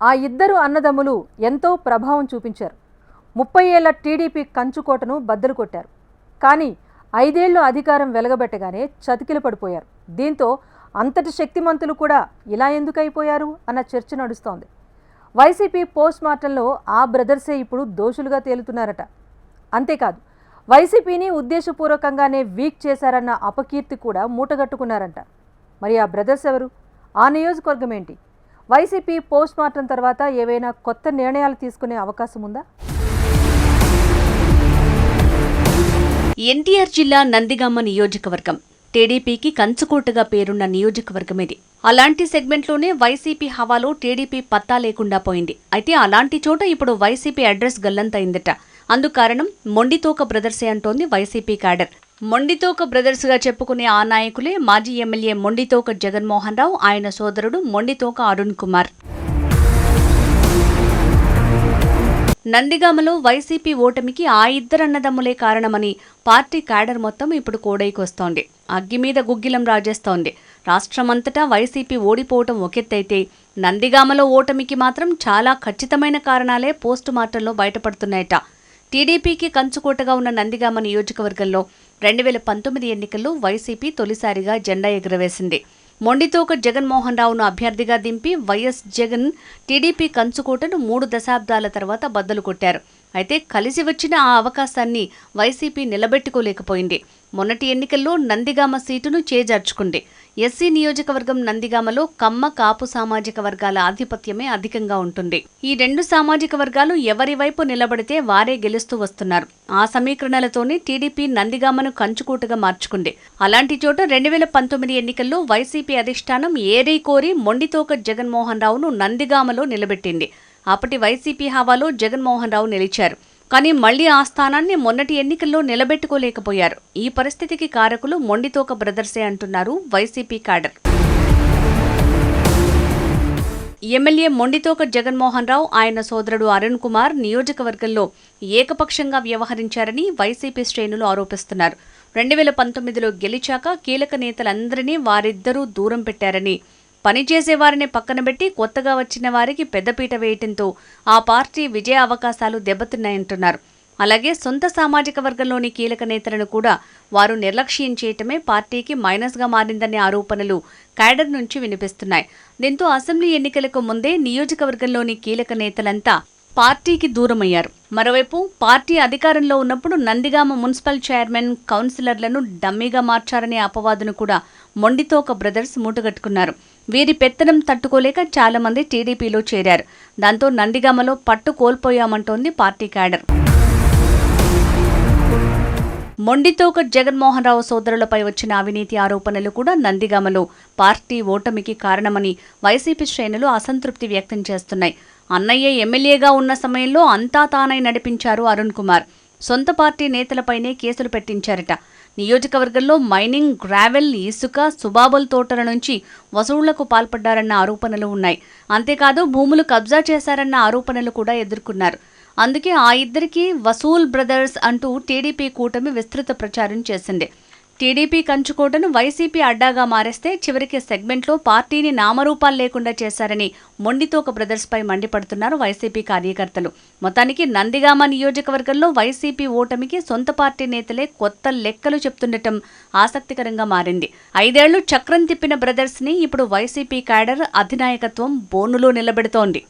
ఆ ఇద్దరు అన్నదమ్ములు ఎంతో ప్రభావం చూపించారు. ముప్పై ఏళ్ళ టీడీపీ కంచుకోటను బద్దలు కొట్టారు. కానీ ఐదేళ్ళు అధికారం వెలగబెట్టగానే చతికిలు పడిపోయారు. దీంతో అంతటి శక్తిమంతులు కూడా ఇలా ఎందుకైపోయారు అన్న చర్చ నడుస్తోంది. వైసీపీ పోస్ట్ మార్టంలో ఆ బ్రదర్సే ఇప్పుడు దోషులుగా తేలుతున్నారట. అంతేకాదు వైసీపీని ఉద్దేశపూర్వకంగానే వీక్ చేశారన్న అపకీర్తి కూడా మూటగట్టుకున్నారంట. మరి ఆ బ్రదర్స్ ఎవరు? ఆ నియోజకవర్గం ఏంటి? వైసీపీ పోస్ట్ మార్టం తర్వాత ఏవైనా కొత్త నిర్ణయాలు తీసుకునే అవకాశం ఉందా? ఎన్టీఆర్ జిల్లా నందిగామ నియోజకవర్గం. టీడీపీకి కంచుకోటగా పేరున్న నియోజకవర్గం ఇది. అలాంటి సెగ్మెంట్లోనే వైసీపీ హవాలో టీడీపీ పత్తా లేకుండా పోయింది. అయితే అలాంటి చోట ఇప్పుడు వైసీపీ అడ్రస్ గల్లంతైందట అందుకారణం మొండితోక బ్రదర్సే అంటోంది వైసీపీ క్యాడర్. మొండితోక బ్రదర్స్గా చెప్పుకునే ఆ నాయకులే మాజీ ఎమ్మెల్యే మొండితోక జగన్మోహన్ రావు ఆయన సోదరుడు మొండితోక అరుణ్ కుమార్. నందిగామలో వైసీపీ ఓటమికి ఆ ఇద్దరన్నదమ్ములే కారణమని పార్టీ క్యాడర్ మొత్తం ఇప్పుడు కోడైకొస్తోంది. అగ్గి మీద గుగ్గిలం రాజేస్తోంది. రాష్ట్రమంతటా వైసీపీ ఓడిపోవటం ఒకెత్తైతే నందిగామలో ఓటమికి మాత్రం చాలా ఖచ్చితమైన కారణాలే పోస్టు మార్టంలో బయటపడుతున్నాయట. టీడీపీకి కంచుకోటగా ఉన్న నందిగామ నియోజకవర్గంలో రెండు వేల పంతొమ్మిది ఎన్నికల్లో వైసీపీ తొలిసారిగా జెండా ఎగురవేసింది. మొండితోక జగన్మోహన్ రావును అభ్యర్థిగా దింపి వైఎస్ జగన్ టీడీపీ కంచుకోటను మూడు దశాబ్దాల తర్వాత బద్దలు కొట్టారు. అయితే కలిసి వచ్చిన ఆ అవకాశాన్ని వైసీపీ నిలబెట్టుకోలేకపోయింది. మొన్నటి ఎన్నికల్లో నందిగామ సీటును చేజార్చుకుంది. ఎస్సీ నియోజకవర్గం నందిగామలో కమ్మ కాపు సామాజిక వర్గాల ఆధిపత్యమే అధికంగా ఉంటుంది. ఈ రెండు సామాజిక వర్గాలు ఎవరి వైపు నిలబడితే వారే గెలుస్తూ వస్తున్నారు. ఆ సమీకరణలతోనే టీడీపీ నందిగామను కంచుకూటగా మార్చుకుంది. అలాంటి చోట రెండు వేల పంతొమ్మిది ఎన్నికల్లో వైసీపీ అధిష్టానం ఏరీ కోరి మొండితోక జగన్మోహన్ రావును నందిగామలో నిలబెట్టింది. అప్పటి వైసీపీ హవాలో జగన్మోహన్ రావు నిలిచారు. కానీ మళ్ళీ ఆ స్థానాన్ని మొన్నటి ఎన్నికల్లో నిలబెట్టుకోలేకపోయారు. ఈ పరిస్థితికి కారకులు మొండితోక బ్రదర్సే అంటున్నారు YCP cadre MLA Mondithoka Jaganmohan Rao ఆయన సోదరుడు అరుణ్ కుమార్ నియోజకవర్గంలో ఏకపక్షంగా వ్యవహరించారని వైసీపీ శ్రేణులు ఆరోపిస్తున్నారు. రెండు వేల పంతొమ్మిదిలో గెలిచాక కీలక నేతలందరినీ వారిద్దరూ దూరం పెట్టారని పనిచేసేవారిని పక్కనబెట్టి కొత్తగా వచ్చిన వారికి పెద్దపీట వేయటంతో ఆ పార్టీ విజయ అవకాశాలు దెబ్బతిన్నాయంటున్నారు. అలాగే సొంత సామాజిక వర్గంలోని కీలక నేతలను కూడా వారు నిర్లక్ష్యం చేయటమే పార్టీకి మైనస్గా మారిందనే ఆరోపణలు క్యాడర్ నుంచి వినిపిస్తున్నాయి. దీంతో అసెంబ్లీ ఎన్నికలకు ముందే నియోజకవర్గంలోని కీలక నేతలంతా పార్టీకి దూరమయ్యారు. మరోవైపు పార్టీ అధికారంలో ఉన్నప్పుడు నందిగామ మున్సిపల్ చైర్మన్ కౌన్సిలర్లను డమ్మీగా మార్చారనే అపవాదును కూడా మొండితోక బ్రదర్స్ మూటగట్టుకున్నారు. వీరి పెత్తనం తట్టుకోలేక చాలామంది టీడీపీలో చేరారు. దాంతో నందిగామలో పట్టు కోల్పోయామంటోంది పార్టీ క్యాడర్. మొండితోక జగన్మోహన్ రావు సోదరులపై వచ్చిన అవినీతి ఆరోపణలు కూడా నందిగామలో పార్టీ ఓటమికి కారణమని వైసీపీ శ్రేణులు అసంతృప్తి వ్యక్తం చేస్తున్నాయి. అన్నయ్య ఎమ్మెల్యేగా ఉన్న సమయంలో అంతా తానై నడిపించారు అరుణ్ కుమార్. సొంత పార్టీ నేతలపైనే కేసులు పెట్టించారట. నియోజకవర్గంలో మైనింగ్ గ్రావెల్ ఇసుక సుబాబుల్ తోటల నుంచి వసూళ్ళకు పాల్పడ్డారన్న ఆరోపణలు ఉన్నాయి. అంతేకాదు భూములు కబ్జా చేశారన్న ఆరోపణలు కూడా ఎదుర్కొన్నారు. అందుకే ఆ ఇద్దరికి వసూల్ బ్రదర్స్ అంటూ టీడీపీ కూటమి విస్తృత ప్రచారం చేసింది. టీడీపీ కంచుకోటను వైసీపీ అడ్డాగా మారేస్తే చివరికి సెగ్మెంట్లో పార్టీని నామరూపాలు లేకుండా చేశారని మొండితోక బ్రదర్స్పై మండిపడుతున్నారు వైసీపీ కార్యకర్తలు. మొత్తానికి నందిగామ నియోజకవర్గంలో వైసీపీ ఓటమికి సొంత పార్టీ నేతలే కొత్త లెక్కలు చెప్తుండటం ఆసక్తికరంగా మారింది. ఐదేళ్ళు చక్రం తిప్పిన బ్రదర్స్ని ఇప్పుడు వైసీపీ క్యాడర్ అధినాయకత్వం బోనులో నిలబెడుతోంది.